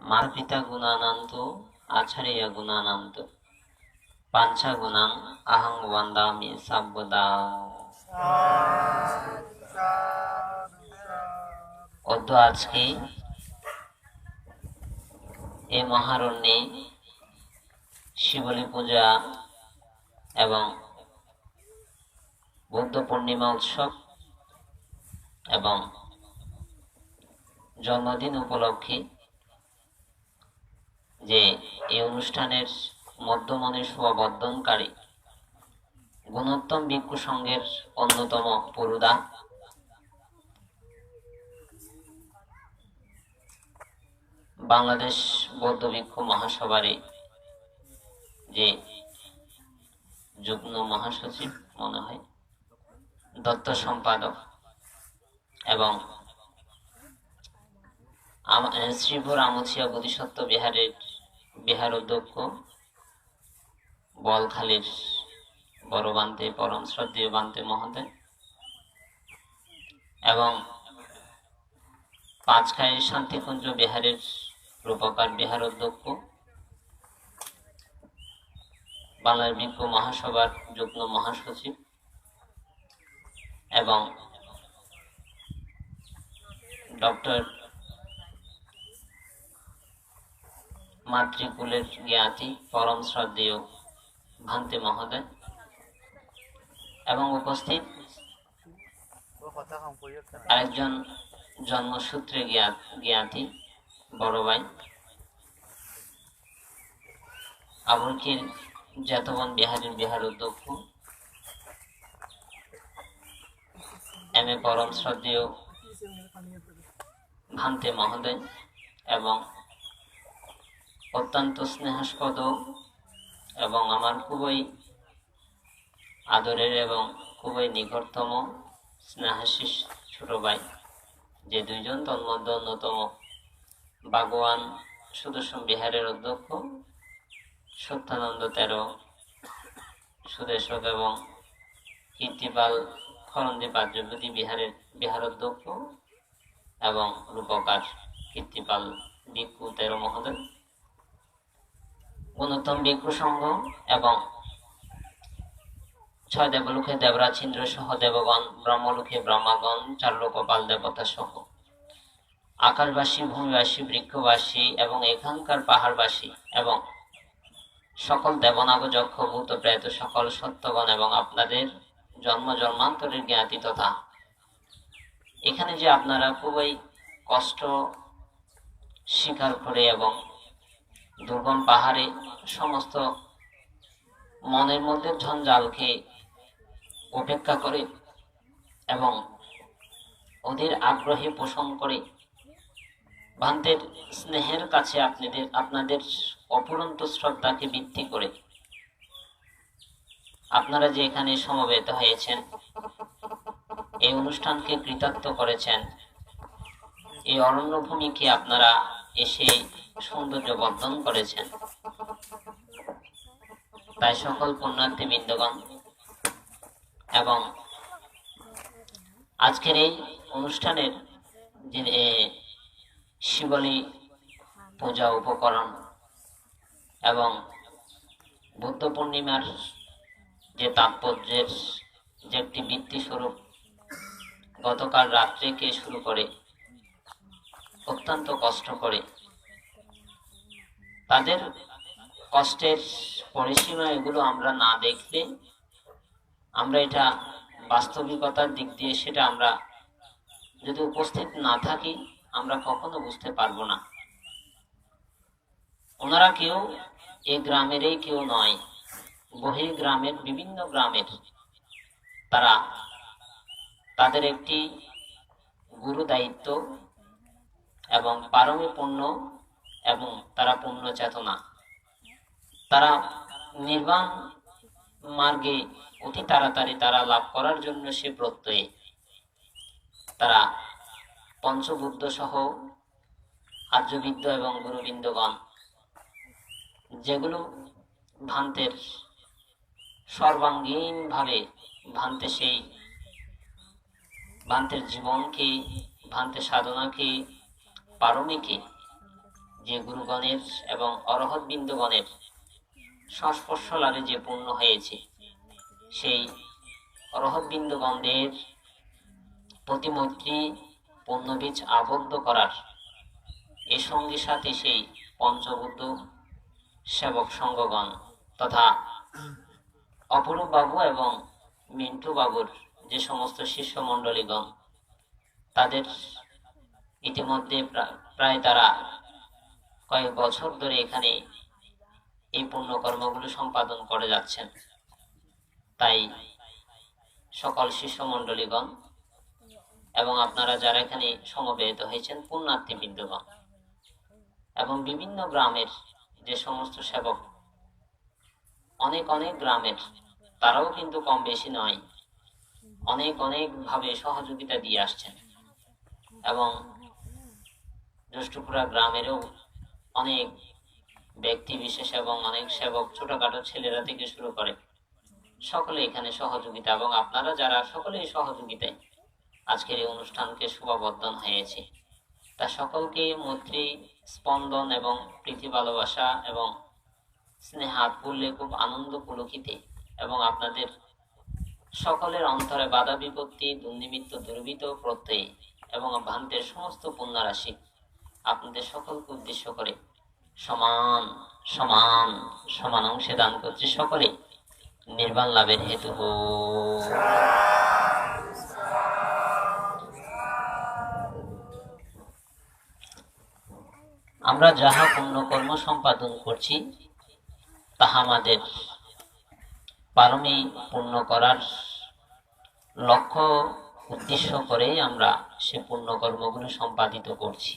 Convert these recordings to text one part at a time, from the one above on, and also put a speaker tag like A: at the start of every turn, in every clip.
A: মাতা গুণানান্ত আচার্য গুণানান্ত পাঞ্চা গুণাং আহং বন্দামি সাব্বদা। অদ্য আজকে এই মহারণ্যে শিবলী পূজা এবং বুদ্ধ পূর্ণিমা উৎসব এবং জন্মদিন উপলক্ষে যে এই অনুষ্ঠানের মধ্যমণি শোভাবর্ধনকারী গুণোত্তম ভিক্ষু সংঘের অন্যতম পুরুদা। বাংলাদেশ বৌদ্ধ ভিক্ষু মহাসভারে যে যুগ্ম মহাসচিব মনে হয়, দত্ত সম্পাদক এবং শ্রীপুর আমুছিয়া বোধিসত্ত্ব বিহারের, বিহার অধ্যক্ষ, বলখালীর বড় বান্তে পরম শ্রদ্ধেয় বান্তে মহোদয়, এবং পাঁচখাই শান্তিকুঞ্জ বিহারের রূপকার বিহার অধ্যক্ষ, বাংলার বিজ্ঞ মহাসভার যুগ্ম মহাসচিব, এবং ডক্টর মাতৃকুলের জ্ঞাতি পরম শ্রদ্ধেয় ভান্তে মহোদয়। এবং উপস্থিত আরেকজন জন্মসূত্রে জ্ঞা- জ্ঞাতি, বড় ভাই, আবুলকির জাতবন বিহারের বিহার অধ্যক্ষ এম এ পরম শ্রদ্ধেয় ভান্তে মহোদয়, এবং অত্যন্ত স্নেহাস্পদ এবং আমার খুবই আদরের এবং খুবই নিকটতম স্নেহাশিস ছোট ভাই। যে দুইজন তন্মধ্যে অন্যতম। বাগওয়ান সুদর্শন বিহারের অধ্যক্ষ, সত্যানন্দ তেরো, সুদেশক এবং কীর্তিপাল খরন্দীপ আর্যবতী বিহারের বিহার অধ্যক্ষ এবং রূপকার কীর্তিপাল ভিক্ষু তেরো মহোদয়। গুণোত্তম ভিক্ষু এবং ছয় দেবলোকে দেবরাজ ইন্দ্র সহ দেবগণ, ব্রহ্মলোকে ব্রহ্মাগণ চার লোকপাল দেবতা সহ। আকাশবাসী, ভূমিবাসী, বৃক্ষবাসী এবং এখানকার পাহাড়বাসী এবং সকল দেবনাগ, যক্ষ, ভূত, প্রেত, সকল সত্যগণ এবং আপনাদের জন্ম, জন্মান্তরের জ্ঞাতি তথা এখানে যে আপনারা খুবই কষ্ট স্বীকার করে এবং দুর্গম পাহাড়ে সমস্ত মনের মধ্যে ঝঞ্ঝালকে উপেক্ষা করে এবং ওদের আগ্রহে পোষণ করে। ভান্তের স্নেহের কাছে আপনাদের আপনাদের অপুরন্ত শ্রদ্ধাকে ভিত্তি করে আপনারা যে এখানে সমবেত হয়েছেন, এই অনুষ্ঠানকে কৃতার্থ করেছেন, এই অরণ্যভূমিকে আপনারা এসে সৌন্দর্য বর্ধন করেছেন। তাই সকল পুণ্যার্থী বৃন্দগণ এবং আজকের এই অনুষ্ঠানের যে শিবলী পূজা উপকরণ এবং বুদ্ধ পূর্ণিমার যে তাৎপর্যের যে একটি বৃত্তি স্বরূপ গতকাল রাত্রেকে শুরু করে অত্যন্ত কষ্ট করে তাদের কষ্টের পরিসীমা এগুলো আমরা না দেখলে আমরা এটা বাস্তবিকতার দিক দিয়ে সেটা আমরা যদি উপস্থিত না থাকি, আমরা কখনো বুঝতে পারব না। ওনারা কেউ এ গ্রামেরই কেউ নয়, বহি গ্রামের বিভিন্ন গ্রামের। তারা তাদের একটি গুরু দায়িত্ব এবং পারমী পুণ্য এবং তারা পুণ্য চেতনা। তারা নির্বাণ মার্গে অতি তাড়াতাড়ি তারা লাভ করার জন্য সে প্রত্যয়ে। তারা পঞ্চবুদ্ধ সহ আর্যবিদ্য এবং গুরুবৃন্দগণ, যেগুলো ভান্তের সর্বাঙ্গীনভাবে ভান্তে সেই ভান্তের জীবনকে ভান্তের সাধনাকে পারমিকে যে গুরুগণের এবং অরহৎ বিন্দুগণের সংস্পর্শ লাভে যে পূর্ণ হয়েছে, সেই অরহৎ বিন্দুগণদের প্রতিমৈত্রী পূর্ণবীজ আবদ্ধ করার এ সঙ্গে সাথে সেই পঞ্চবুদ্ধ সেবক সঙ্গগণ তথা অপরূপ বাবু এবং মিন্টু বাবুর যে সমস্ত শিষ্যমণ্ডলীগণ, তাদের ইতিমধ্যে প্রা- প্রায় তারা কয়েক বছর ধরে এখানে এই পুণ্যকর্মগুলো সম্পাদন করে যাচ্ছেন। তাই সকল শিষ্যমণ্ডলীগণ এবং আপনারা যারা এখানে সমবেত হয়েছেন পুণ্যার্থী বিন্দুগণ এবং বিভিন্ন গ্রামের যে সমস্ত সেবক, অনেক অনেক গ্রামের, তারাও কিন্তু কম বেশি নয়, অনেক অনেক ভাবে সহযোগিতা দিয়ে আসছেন এবং জ্যেষ্ঠপুরা গ্রামেরও অনেক ব্যক্তি বিশেষ এবং অনেক সেবক ছোটখাটো ছেলেরা থেকে শুরু করে। সকলে এখানে সহযোগিতা এবং আপনারা যারা, সকলেই সহযোগিতায় আজকের এই অনুষ্ঠানকে শোভাবর্ধন হয়েছে। তা সকলকে মৈত্রী, স্পন্দন এবং প্রীতি ভালোবাসা এবং স্নেহাত করলে খুব আনন্দ পুলকিতে এবং আপনাদের সকলের অন্তরে বাধা বিপত্তি, দুর্নিমিত্ত দুর্বৃত প্রত্যয়ে এবং ভ্রান্তের সমস্ত পুণ্যরাশি আপনাদের সকলকে উদ্দেশ্য করে সমান সমান সমান অংশে দান করছে সকলে। নির্বাণ লাভের হেতু আমরা যাহা পুণ্যকর্ম সম্পাদন করছি, তাহা আমাদের পারমী পূর্ণ করার লক্ষ্য, উদ্দেশ্য করেই আমরা সে পুণ্যকর্মগুলো সম্পাদিত করছি।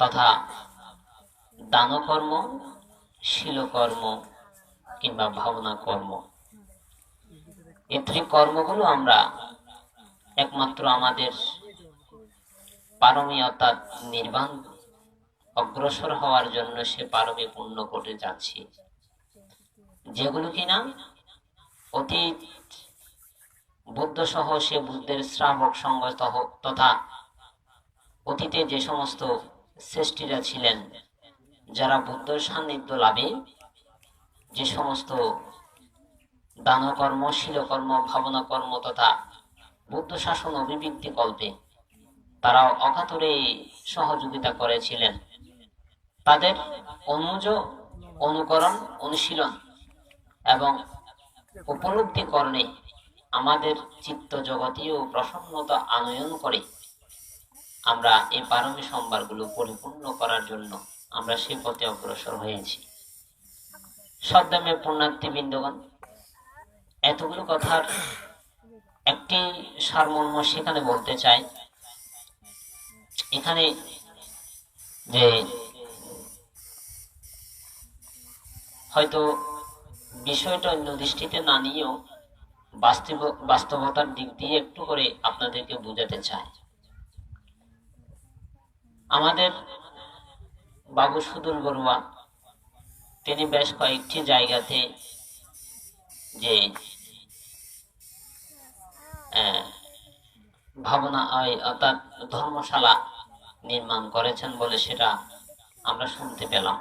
A: তথা দানকর্ম, শিলকর্ম কিংবা ভাবনা কর্ম এই ত্রিকর্মগুলো আমরা একমাত্র আমাদের পারমী অর্থাৎ নির্বাণ, অগ্রসর হওয়ার জন্য সে পারমী পূর্ণ করে যাচ্ছি। যেগুলো কিনা অতীত বুদ্ধ সহ সে বুদ্ধের শ্রাবক সঙ্গ তথা অতীতে যে সমস্ত শ্রেষ্ঠীরা ছিলেন। যারা বুদ্ধ সান্নিধ্য লাভে যে সমস্ত দানকর্ম, শিলকর্ম ভাবনা কর্ম তথা বুদ্ধ শাসন অভিবৃদ্ধি কল্পে তারা অকাতরে সহযোগিতা করেছিলেন। তাদের অনুজ, অনুকরণ, অনুশীলন এবং উপলব্ধি করণে আমাদের চিত্ত জগতীয় প্রসন্নতা আনয়ন করে আমরা এই পারমী সম্ভারগুলো পরিপূর্ণ করার জন্য আমরা সে পথে অগ্রসর হয়েছি। সদ্দামে পুণ্যার্থী বৃন্দগণ এতগুলো কথার একটি সারমর্ম সেখানে বলতে চাই। এখানে যে হয়তো বিষয়টা অন্য দৃষ্টিতে না নিয়েও বাস্তব বাস্তবতার দিক দিয়ে একটু করে আপনাদেরকে বোঝাতে চাই। আমাদের বাবু বড়ুয়া, তিনি বেশ কয়েকটি জায়গাতে যে ভাবনা অর্থাৎ ধর্মশালা নির্মাণ করেছেন বলে সেটা আমরা শুনতে পেলাম।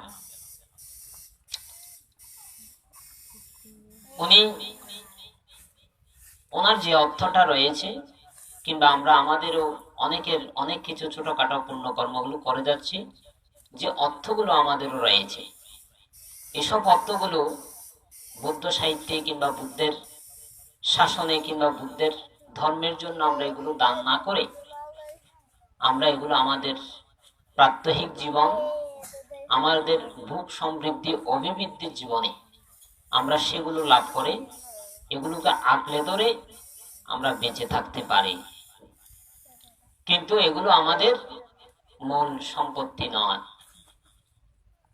A: উনি, ওনার যে অর্থটা রয়েছে, কিংবা আমরা আমাদেরও অনেকের, অনেক কিছু ছোটখাটো পুণ্যকর্মগুলো করে যাচ্ছি, যে অর্থগুলো আমাদেরও রয়েছে। এসব অর্থগুলো বৌদ্ধ সাহিত্যে কিংবা বুদ্ধের শাসনে কিংবা বুদ্ধের ধর্মের জন্য আমরা এগুলো দান না করে, আমরা এগুলো আমাদের প্রাত্যহিক জীবন, আমাদের ভোগ সমৃদ্ধি, অভিবৃদ্ধির জীবনে আমরা সেগুলো লাভ করে, এগুলোকে আঁকড়ে ধরে আমরা বেঁচে থাকতে পারি। কিন্তু এগুলো আমাদের মূল সম্পত্তি নয়।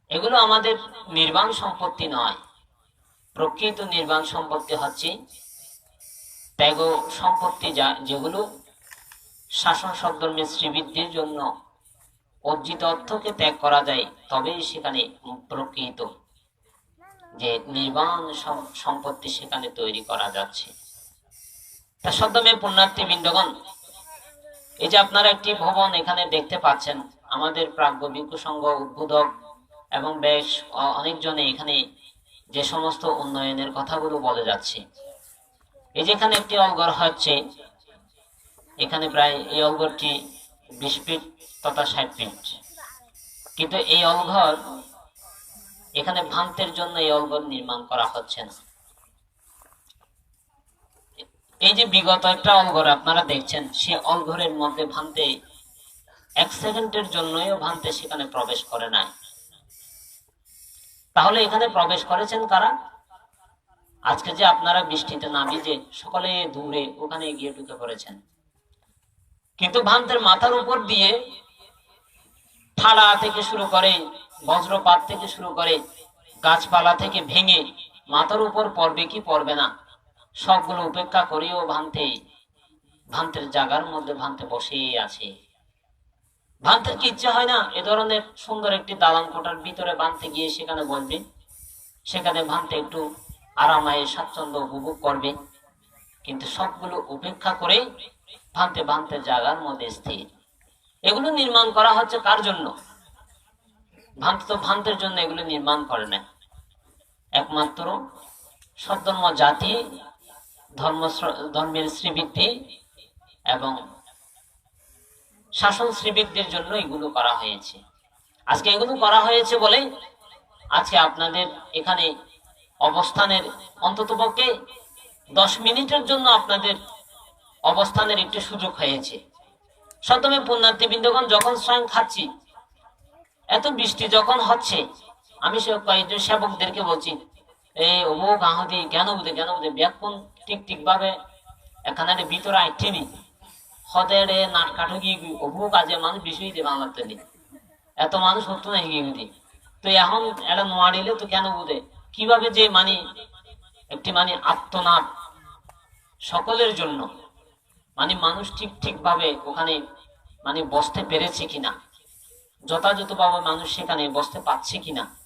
A: এগুলো আমাদের নির্বাণ সম্পত্তি নয়। প্রকৃত নির্বাণ সম্পত্তি হচ্ছে ত্যাগ সম্পত্তি যা, যেগুলো শাসন সদ্ধর্মের শ্রীবৃদ্ধির জন্য অর্জিত অর্থকে ত্যাগ করা যায়, তবেই সেখানে প্রকৃত যে নির্বাণ সম- সম্পত্তি সেখানে তৈরি করা যাচ্ছে। তা সদ্যমে পুণ্যার্থী বৃন্দগণ এই যে আপনারা একটি ভবন এখানে দেখতে পাচ্ছেন, আমাদের প্রাজ্ঞ ভিক্ষু সংঘ উদ্বোধক এবং বেশ অনেকজনে এখানে যে সমস্ত উন্নয়নের কথাগুলো বলে যাচ্ছে। এই যেখানে একটি অলগর হচ্ছে, এখানে প্রায় এই অলগরটি বিশ ফিট তথা ষাট ফিট। কিন্তু এই অলঘর এখানে ভান্তের জন্য এই অলঘর নির্মাণ করা হচ্ছে না। এই যে বিগত একটা অলঘর আপনারা দেখছেন, সে অলঘরের মধ্যে ভান্তে এক সেকেন্ডের জন্যই ভান্তে সেখানে প্রবেশ করে নাই। তাহলে এখানে প্রবেশ করেছেন কারা? আজকে যে আপনারা বৃষ্টিতে না ভিজে সকলে দূরে ওখানে গিয়ে ঢুকে পড়েছেন। কিন্তু ভান্তের মাথার উপর দিয়ে থালা থেকে শুরু করে, বজ্রপাত থেকে শুরু করে, গাছপালা থেকে ভেঙে মাথার উপর পড়বে কি পড়বে না? সবগুলো উপেক্ষা করেও ভান্তে। ভান্তের জাগার মধ্যে ভান্তে বসেই আছে। ভান্তের কি ইচ্ছে হয় না? এ ধরনের সুন্দর একটি দালান কোটার ভিতরে বানতে গিয়ে সেখানে বসবে। সেখানে ভান্তে একটু আরামায়ে স্বাচ্ছন্দ্য উপভোগ করবে। কিন্তু সবগুলো উপেক্ষা করে ভান্তে ভান্তে জাগার মধ্যে স্থির। এগুলো নির্মাণ করা হচ্ছে কার জন্য? ভান্ত তো ভান্তের জন্য এগুলো নির্মাণ করে না একমাত্র সদ্ধর্ম জাতি ধর্ম ধর্মের শ্রীবৃদ্ধি এবং শাসন শ্রীবৃদ্ধির জন্য এগুলো করা হয়েছে। আজকে এগুলো করা হয়েছে বলে আজকে আপনাদের এখানে অবস্থানের অন্ততপক্ষে দশ মিনিটের জন্য আপনাদের অবস্থানের একটি সুযোগ হয়েছে। সপ্তমে পুণ্যার্থী বৃন্দগণ যখন স্বয়ং খাচ্ছি, এত বৃষ্টি যখন হচ্ছে, আমি সে কয়েকজন সেবকদেরকে বলছি ঠিক ঠিক ভাবে? এখানে গিয়ে মানুষ বিষয় এত মানুষ না তো তো কেন কীভাবে যে মানে একটি মানে আত্মনাদ সকলের জন্য। মানে মানুষ ঠিক ঠিক ভাবে ওখানে মানে বসতে পেরেছে কিনা? যথাযথভাবে মানুষ সেখানে বসতে পারছে কিনা?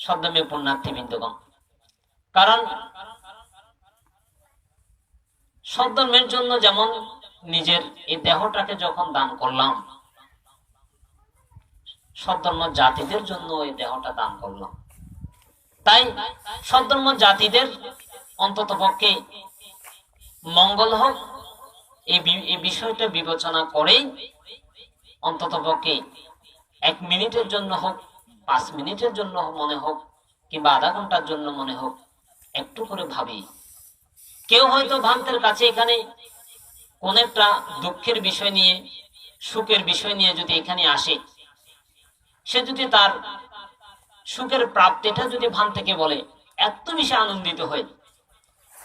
A: শব্দমে পুণ্যার্থী বিন্দুগণ কারণ সদ্ধর্মের জন্য যেমন নিজের এই দেহটাকে যখন দান করলাম, সদ্ধর্ম জাতিদের জন্য এই দেহটা দান করলাম। তাই সদ্ধর্ম জাতিদের অন্তত পক্ষে মঙ্গল হোক এই বিষয়টা বিবেচনা করেই অন্তত পক্ষে এক মিনিটের জন্য হোক পাঁচ মিনিটের জন্য মনে হোক কিংবা আধা ঘণ্টার জন্য মনে হোক, একটু করে ভাবি। কেউ হয়তো ভান্তের কাছে এখানে কোন একটা দুঃখের বিষয় নিয়ে, সুখের বিষয় নিয়ে যদি এখানে আসে, সে যদি তার সুখের প্রাপ্তিটা যদি ভান থেকে বলে, এত বেশি আনন্দিত হয়।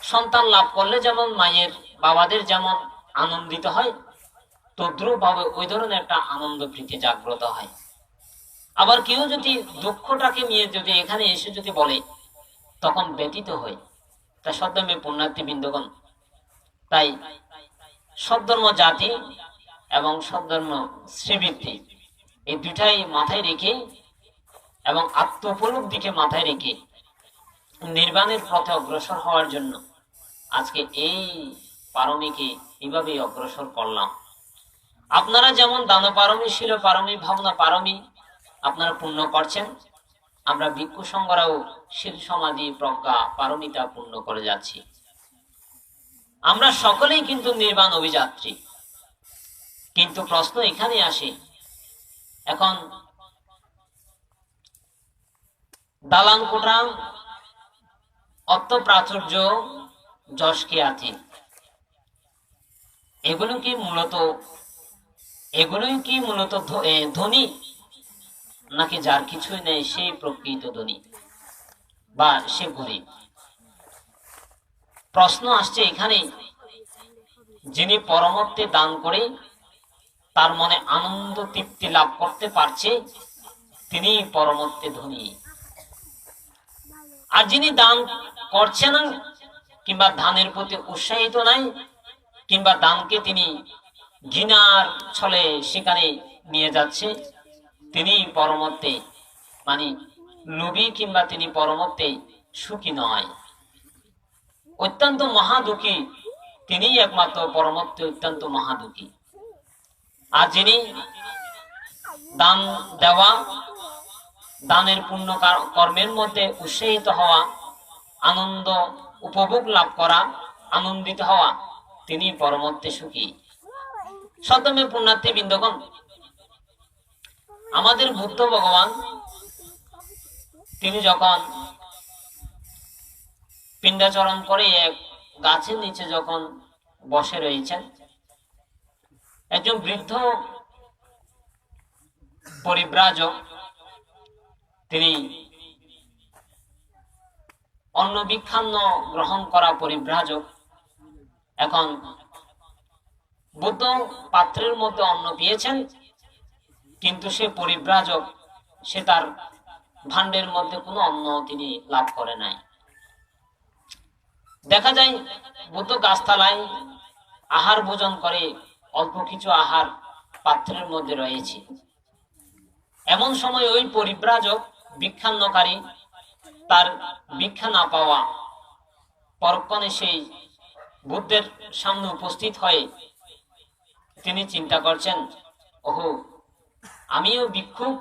A: সন্তান লাভ করলে যেমন মায়ের, বাবাদের যেমন আনন্দিত হয় তদ্রুপ ভাবে ওই ধরনের একটা আনন্দ প্রীতি জাগ্রত হয়। আবার কেউ যদি দুঃখটাকে নিয়ে যদি এখানে এসে যদি বলে, তখন ব্যতীত হয়। তা সদ্ধর্মে পুণ্যার্থী বৃন্দগণ তাই সদ্ধর্ম জাতি এবং সদ্ধর্ম শ্রীবৃত্তি এই দুটাই মাথায় রেখে এবং আত্ম উপলব্ধিকে মাথায় রেখে নির্বাণের পথে অগ্রসর হওয়ার জন্য আজকে এই পারমিকে এইভাবে অগ্রসর করলাম। আপনারা যেমন দান পারমী শিল পারমী ভাবনা পারমী আপনারা পূর্ণ করছেন। আমরা ভিক্ষু সংঘরাও শিল সমাধি প্রজ্ঞা পারমিতা পূর্ণ করে যাচ্ছি। আমরা সকলেই কিন্তু নির্বাণ অভিযাত্রী। কিন্তু প্রশ্ন এখানে আসে, এখন দালান কোটা অর্থ প্রাচুর্য যশ খ্যাতি এগুলো কি মূলত, এগুলোই কি মূলত ধনী? নাকি যার কিছুই নেই, সেই প্রকৃত ধনী বা সে গরিব? প্রশ্ন আসছে এখানে যিনি পরমত্বে দান করে তার মনে আনন্দ তৃপ্তি লাভ করতে পারছে, তিনি পরমত্বে ধনী। আর যিনি দান করছে না কিংবা দানের প্রতি উৎসাহিত নাই, কিংবা দানকে তিনি ঘৃণার ছলে সেখানে নিয়ে যাচ্ছে তিনি পরমত্তে মানে লোভী কিংবা তিনি পরমত্তে সুখী নয়। অত্যন্ত মহাদুখী তিনি একমাত্র পরমত্তে অত্যন্ত মহাদুখী। আর যিনি দান দেওয়া, দানের পুণ্য কর্মের মধ্যে উৎসাহিত হওয়া, আনন্দ উপভোগ লাভ করা, আনন্দিত হওয়া, তিনি পরমত্তে সুখী। সদমে পুণ্যার্থী বৃন্দগণ আমাদের বুদ্ধ ভগবান, তিনি যখন পিণ্ডাচরণ করে এক গাছের নিচে যখন বসে রয়েছেন, একজন বৃদ্ধ পরিব্রাজক তিনি অন্ন বিক্ষান্ন গ্রহণ করা পরিব্রাজক এখন বুদ্ধ পাত্রের মধ্যে অন্ন পেয়েছেন কিন্তু সে পরিব্রাজক, সে তার ভাণ্ডের মধ্যে কোনো অন্ন তিনি লাভ করে নাই। দেখা যায়, বুদ্ধ গাছতলায় আহার ভোজন করে, অল্প কিছু আহার পাত্রের মধ্যে রয়েছে। এমন সময় ওই পরিব্রাজক বিক্ষান্নকারী তার ভিক্ষা না পাওয়া পরক্ষণে সেই বুদ্ধের সামনে উপস্থিত হয়ে তিনি চিন্তা করছেন, ওহো আমিও ভিক্ষুক,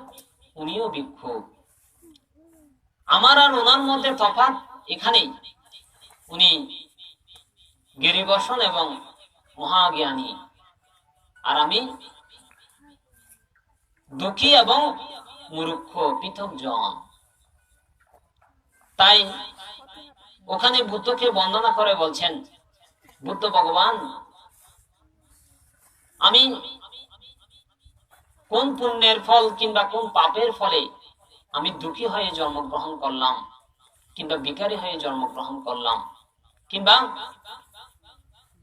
A: উনিও ভিক্ষুক। আমার আর ওনার মধ্যে তফাৎ এখানেই। উনি গিরিবসন এবং মহাজ্ঞানী। আর আমি দুঃখী এবং মূর্খ পৃথক জন তাই ওখানে বুদ্ধকে বন্দনা করে বলছেন বুদ্ধ ভগবান, আমি কোন পুণ্যের ফল কিংবা কোন পাপের ফলে আমি দুঃখী হয়ে জন্মগ্রহণ করলাম, কিংবা বিকারী হয়ে জন্মগ্রহণ করলাম, কিংবা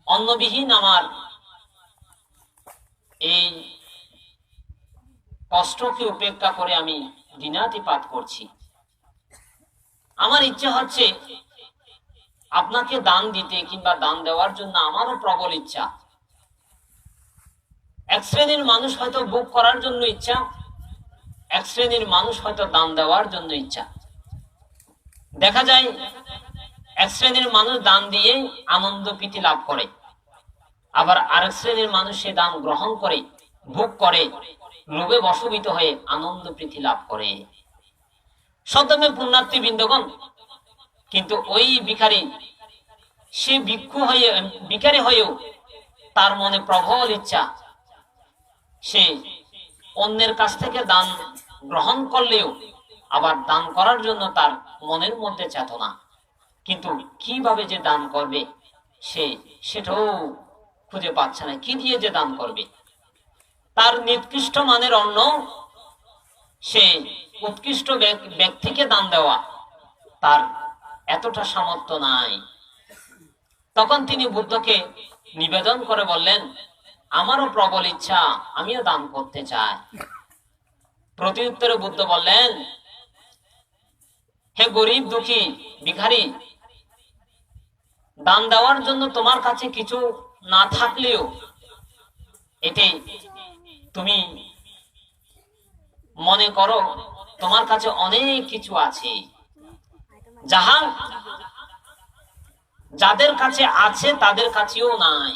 A: অন্নবিহীন আমার এই কষ্টকে উপেক্ষা করে আমি দিনাতিপাত করছি। আমার ইচ্ছে হচ্ছে আপনাকে দান দিতে কিংবা দান দেওয়ার জন্য আমারও প্রবল ইচ্ছা। এক শ্রেণির মানুষ হয়তো বুক করার জন্য ইচ্ছা, এক শ্রেণির মানুষ হয়তো দান দেওয়ার জন্য ইচ্ছা। দেখা যায়, এক শ্রেণির মানুষ দান দিয়ে আনন্দ প্রীতি লাভ করে, আবার আরেক শ্রেণির মানুষ সে দান গ্রহণ করে, ভোগ করে, লোভে বশবিত হয়ে আনন্দ প্রীতি লাভ করে। সদমে পুণ্যার্থী বৃন্দগণ, কিন্তু ওই ভিখারি, সে ভিক্ষু হয়ে, ভিখারি হয়েও তার মনে প্রবল ইচ্ছা সে অন্যের কাছ থেকে দান গ্রহণ করলেও আবার দান করার জন্য তার মনের মধ্যে চেতনা। কিন্তু কীভাবে যে দান করবে, সে সেটাও খুঁজে পাচ্ছে না। কি দিয়ে যে দান করবে? তার নিকৃষ্ট মানের অন্ন, সে উৎকৃষ্ট ব্যক্তিকে দান দেওয়া, তার এতটা সামর্থ্য নাই। তখন তিনি বুদ্ধকে নিবেদন করে বললেন আমারও প্রবল ইচ্ছা, আমিও দান করতে চাই। প্রতি উত্তরে বুদ্ধ বললেন, হে গরিব, দুঃখী, ভিখারি, দান দেওয়ার জন্য তোমার কাছে কিছু না থাকলেও এতে তুমি মনে করো তোমার কাছে অনেক কিছু আছে। যাহা যাদের কাছে আছে, তাদের কাছেও নাই।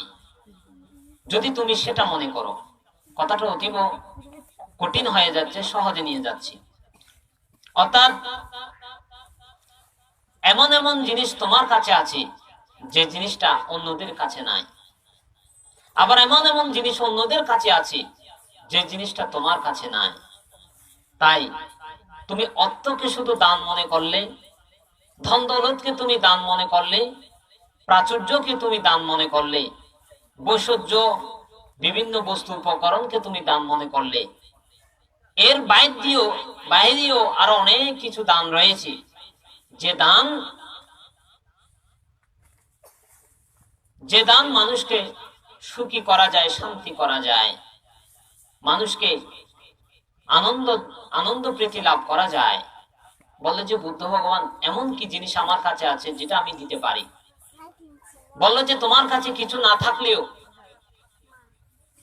A: যদি তুমি সেটা মনে করো, কথাটা অতীব কঠিন হয়ে যাচ্ছে, সহজে নিয়ে যাচ্ছি। অর্থাৎ, এমন এমন জিনিস তোমার কাছে আছে, যে জিনিসটা অন্যদের কাছে নাই। আবার এমন এমন জিনিস অন্যদের কাছে আছে, যে জিনিসটা তোমার কাছে নাই। তাই, তুমি অর্থকে শুধু দান মনে করলে, ধন দৌলতকে তুমি দান মনে করলে, প্রাচুর্যকে তুমি দান মনে করলে বৈষজ্য বিভিন্ন বস্তু উপকরণকে তুমি দান মনে করলে। এর বাইর দিয়েও বাইরেও আরও অনেক কিছু দান রয়েছে। যে দান যে দান মানুষকে সুখী করা যায়, শান্তি করা যায়, মানুষকে আনন্দ আনন্দ প্রীতি লাভ করা যায়। বলে যে বুদ্ধ ভগবান, এমন কি জিনিস আমার কাছে আছে যেটা আমি দিতে পারি? বলল যে তোমার কাছে কিছু না থাকলেও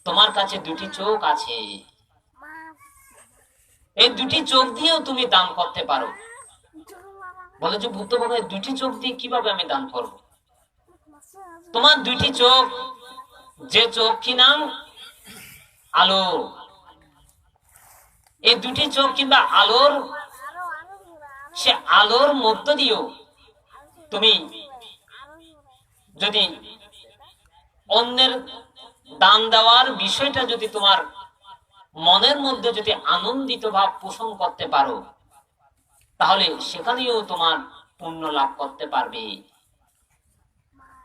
A: তোমার কাছে দুটি চোখ আছে। এই দুটি চোখ দিয়েও তুমি দান করতে পারো। বলে যে বুদ্ধ ভগবান দুটি চোখ দিয়ে কীভাবে আমি দান করব? তোমার দুটি চোখ, যে চোখ কি নাম? আলো। এই দুটি চোখ কিংবা আলোর, সে আলোর মধ্য দিয়েও তুমি যদি অন্যের দান দেওয়ার বিষয়টা যদি তোমার মনের মধ্যে যদি আনন্দিত ভাব পোষণ করতে পারো, তাহলে সেখানেও তোমার পুণ্য লাভ করতে পারবে।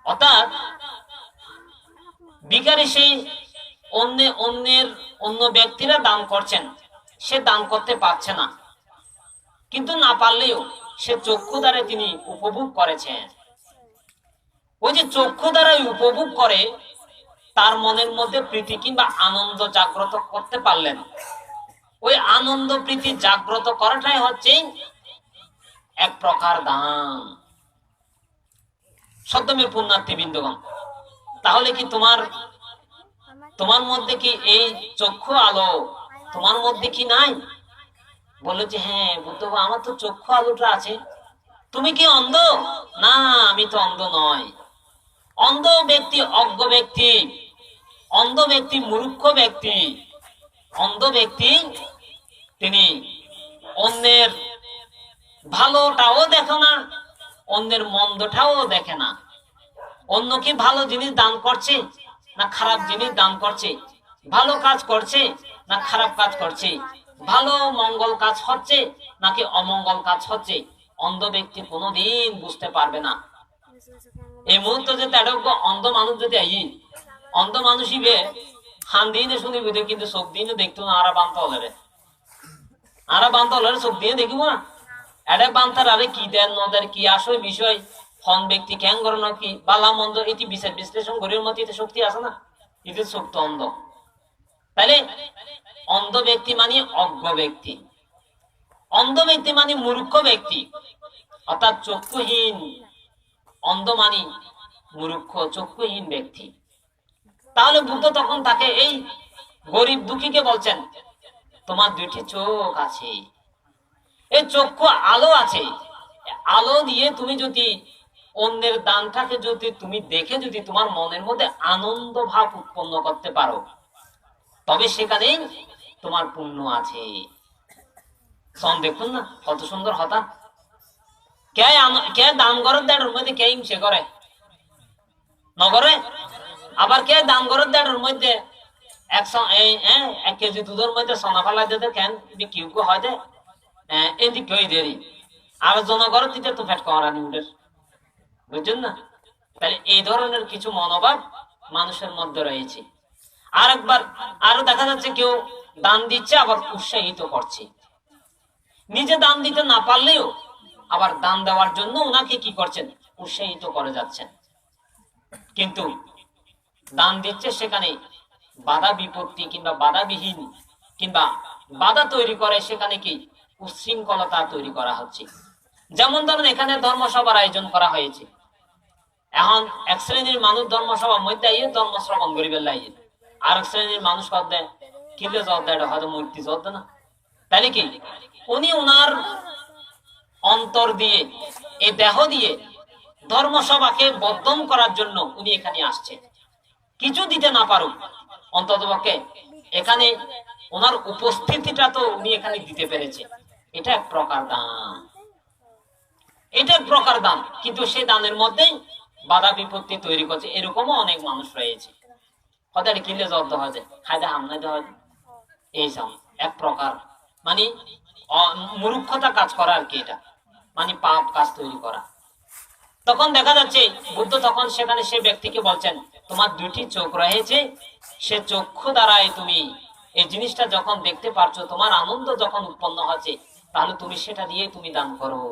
A: অর্থাৎ বিকারে সেই অন্য, অন্যের, অন্য ব্যক্তিরা দান করছেন, সে দান করতে পারছে না। কিন্তু না পারলেও সে চক্ষু দ্বারা তিনি উপভোগ করেছেন। ওই যে চক্ষু দ্বারাই উপভোগ করে, তার মনের মধ্যে প্রীতি কিংবা আনন্দ জাগ্রত করতে পারলেন। ওই আনন্দ প্রীতি জাগ্রত করাটাই হচ্ছে এক প্রকার দান। সদ্যমে পুণ্যার্থী বিন্দুগণ, তাহলে কি তোমার তোমার মধ্যে কি এই চক্ষু আলো তোমার মধ্যে কি নাই? বলল যে হ্যাঁ বুদ্ধ আমার তো চক্ষু আলোটা আছে। তুমি কি অন্ধ? না, আমি তো অন্ধ নয়। অন্ধ ব্যক্তি অজ্ঞ ব্যক্তি, অন্ধ ব্যক্তি মূর্খ ব্যক্তি, অন্ধ ব্যক্তি তিনি অন্যের ভালোটাও দেখে না, অন্যের মন্দটাও দেখে না। অন্য কি ভালো জিনিস দান করছে না খারাপ জিনিস দান করছে? ভালো কাজ করছে না খারাপ কাজ করছে? ভালো মঙ্গল কাজ হচ্ছে নাকি অমঙ্গল কাজ হচ্ছে? অন্ধ ব্যক্তি কোনোদিন বুঝতে পারবে না। এই মুহূর্তে যে তেরোজ্ঞ অন্ধ মানুষ যদি আই অন্ধ মানুষই বে হান দিনে শুনি বুঝে কিন্তু চোখ দিনে দেখতো না, আরা বান্ত হলে আরা বান্ত হলে চোখ দিয়ে দেখিব না। এটা বান্তার আরে কি দেন নদের কি আসল বিষয়? হন ব্যক্তি ক্যাং করণ কি? বালা মন্দ এটি বিচার বিশ্লেষণ করির মতো এতে শক্তি আছে না? এতে শক্তি অন্ধ। তাহলে অন্ধ ব্যক্তি মানে অজ্ঞ ব্যক্তি। অন্ধ ব্যক্তি মানে মূর্খ ব্যক্তি। অর্থাৎ চক্ষুহীন। অন্ধ মানে মূর্খ, চক্ষুহীন ব্যক্তি। তাহলে বুদ্ধ তখন তাকে এই গরিব দুঃখীকে বলছেন, তোমার দুইটি চোখ আছে। এই চক্ষু আলো আছে। আলো দিয়ে তুমি যদি অন্যের দানটাকে যদি তুমি দেখে যদি তোমার মনের মধ্যে আনন্দ ভাব উৎপন্ন করতে পারো, তবে সেখানেই তোমার পুণ্য আছে। দেখুন না, কত সুন্দর হতা কে আম- কে দান করে দেড়ের মধ্যে কে হিংসে করে? নগরে? আবার কে দান করে দেড়ের মধ্যে একশো হ্যাঁ, এক কেজি দুধের মধ্যে সোনা ফালাই দিতে কেন? বিক্রি হয় দে হ্যাঁ, এদিক কই দেরি আর জনগর দিতে তো ফেট করানি উঠে বুঝছেন না? তাহলে এই ধরনের কিছু মনোভাব মানুষের মধ্যে রয়েছে। আর একবার আরও দেখা যাচ্ছে কেউ দান দিচ্ছে আবার উৎসাহিত করছে। নিজে দান দিতে না পারলেও আবার দান দেওয়ার জন্য ওনাকে কি করছেন? উৎসাহিত করে যাচ্ছেন। কিন্তু দান দিচ্ছে সেখানে বাধা বিপত্তি কিংবা বাধাবিহীন কিংবা বাধা তৈরি করে সেখানে কি? উচ্ছৃঙ্খলতা তৈরি করা হচ্ছে। যেমন ধরুন এখানে ধর্মসভার আয়োজন করা হয়েছে। এখন এক শ্রেণির মানুষ ধর্মসভার মধ্যে আইয়ে ধর্ম শ্রবণ লাইয়ে। আর এক শ্রেণির মানুষ কর দেয় কিলে জব দেয় হয়তো মূর্তি জব না। তাহলে কি? উনি ওনার অন্তর দিয়ে এই দেহ দিয়ে ধর্মসভাকে বর্ধন করার জন্য উনি এখানে আসছেন। কিছু দিতে না পারুক, অন্তত এখানে ওনার উপস্থিতিটা তো উনি এখানে দিতে পেরেছে। এটা এক প্রকার দান। এটা এক প্রকার দান, কিন্তু সেই দানের মধ্যে বাধা বিপত্তি তৈরি করছে। এরকমও অনেক মানুষ রয়েছে। এটা কিনলে জব্দ হয় যায় খাইতে হামলা দেওয়া এই এক প্রকার মানে মূর্খতা কাজ করা আর কি এটা। মানে পাপ কাজ তৈরি করা। তখন দেখা যাচ্ছে, বুদ্ধ তখন সেখানে সে ব্যক্তিকে বলছেন, তোমার দুটি চোখ রয়েছে, সে চক্ষু দ্বারাই তুমি এই জিনিসটা যখন দেখতে পারছ, তোমার আনন্দ যখন উৎপন্ন হচ্ছে, তাহলে তুমি সেটা দিয়ে তুমি দান করো।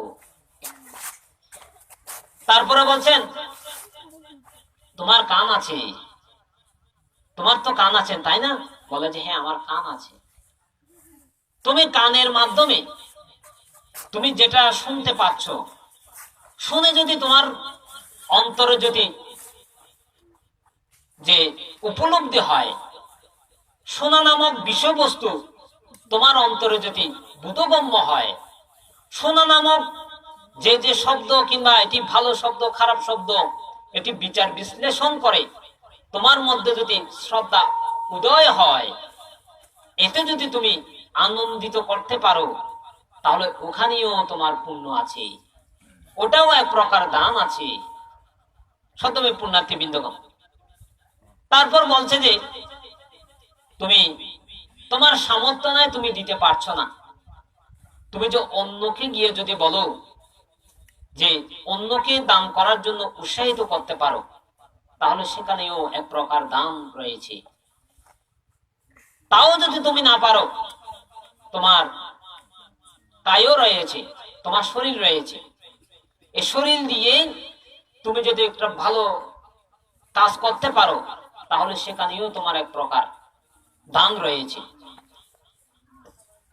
A: তারপরে বলছেন, তোমার কান আছে, তোমার তো কান আছে, তাই না? বলে যে হ্যাঁ আমার কান আছে। তুমি কানের মাধ্যমে তুমি যেটা শুনতে পাচ্ছ, শুনে যদি তোমার অন্তরে যদি যে উপলব্ধি হয় শোনা নামক বিষয়বস্তু তোমার অন্তরে যদি বোধগম্য হয় শোনা নামক যে যে শব্দ কিংবা এটি ভালো শব্দ, খারাপ শব্দ, এটি বিচার বিশ্লেষণ করে, তোমার মধ্যে যদি শ্রদ্ধা উদয় হয়, এতে যদি তুমি আনন্দিত করতে পারো তাহলে ওখানেও তোমার পুণ্য আছে। ওটাও এক প্রকার দান আছে। সদমে পুণ্যার্থী বিন্দুগণ। তারপর বলছে যে, তুমি, তোমার সামর্থ্য নাই, তুমি দিতে পারছ না। তুমি যে অন্যকে গিয়ে যদি বলো যে, অন্যকে দান করার জন্য উৎসাহিত করতে পারো, তাহলে সেখানেও এক প্রকার দান রয়েছে। তাও যদি তুমি না পারো, তোমার কায়ও রয়েছে, তোমার শরীর রয়েছে। এই শরীর দিয়ে তুমি যদি একটা ভালো কাজ করতে পারো, তাহলে সেখানেও তোমার এক প্রকার দান রয়েছে।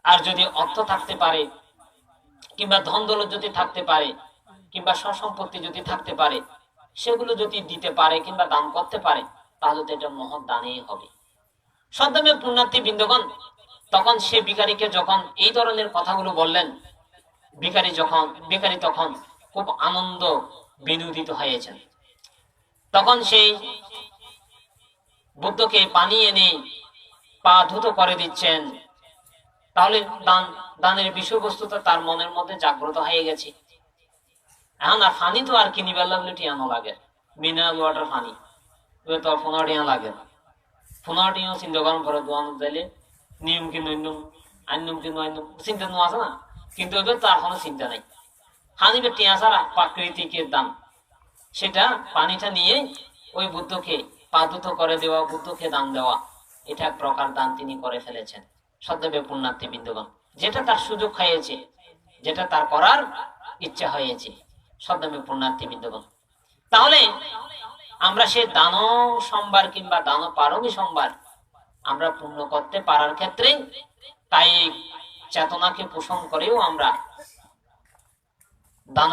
A: আর যদি অর্থ থাকতে পারে, কিংবা ধন দৌলত যদি থাকতে পারে, কিংবা সসম্পত্তি যদি থাকতে পারে, সেগুলো যদি দিতে পারে কিংবা দান করতে পারে, তাহলে তো এটা মহৎ দানেই হবে। সদ্যমে পুণ্যার্থী বৃন্দগণ তখন সে ভিখারিকে যখন এই ধরনের কথাগুলো বললেন, ভিখারি যখন, ভিখারি তখন খুব আনন্দ বিনোদিত হয়েছেন। তখন সেই বুদ্ধকে পানি এনে পা ধুত করে দিচ্ছেন। তাহলে দান, দানের বিষয়বস্তুটা তার মনের মধ্যে জাগ্রত হয়ে গেছে। এখন আর ফানি তো আর কিনিবার লাগলে টিয়ানো লাগে। মিনারেল ওয়াটার ফানি। তো আর পনেরো টিয়া লাগে পনেরো টিয়া চিন্তা করার পরে দোয়ানো দিলে নিয়ম কিন্তু অন্যম আন্যম কিন্তু অন্যম চিন্তা নো আছে না কিন্তু ওদের তার কোনো চিন্তা নাই। হানিবে টিয়া ছাড়া প্রাকৃতিকের দান। সেটা পানিটা নিয়ে, ওই বুদ্ধকে পাদুত করে দেওয়া বুদ্ধকে দান দেওয়া এটা এক প্রকার দান তিনি করে ফেলেছেন। সদ্যবে পুণ্যার্থী বিন্দুগণ। যেটা তার সুযোগ হয়েছে, যেটা তার করার ইচ্ছা হয়েছে সদ্যমে পুণ্যার্থী বিন্দুগণ। তাহলে, আমরা সে দান সোমবার কিংবা দান পারমী সোমবার আমরা পূর্ণ করতে পারার ক্ষেত্রে তাই চেতনাকে পোষণ করেও আমরা দান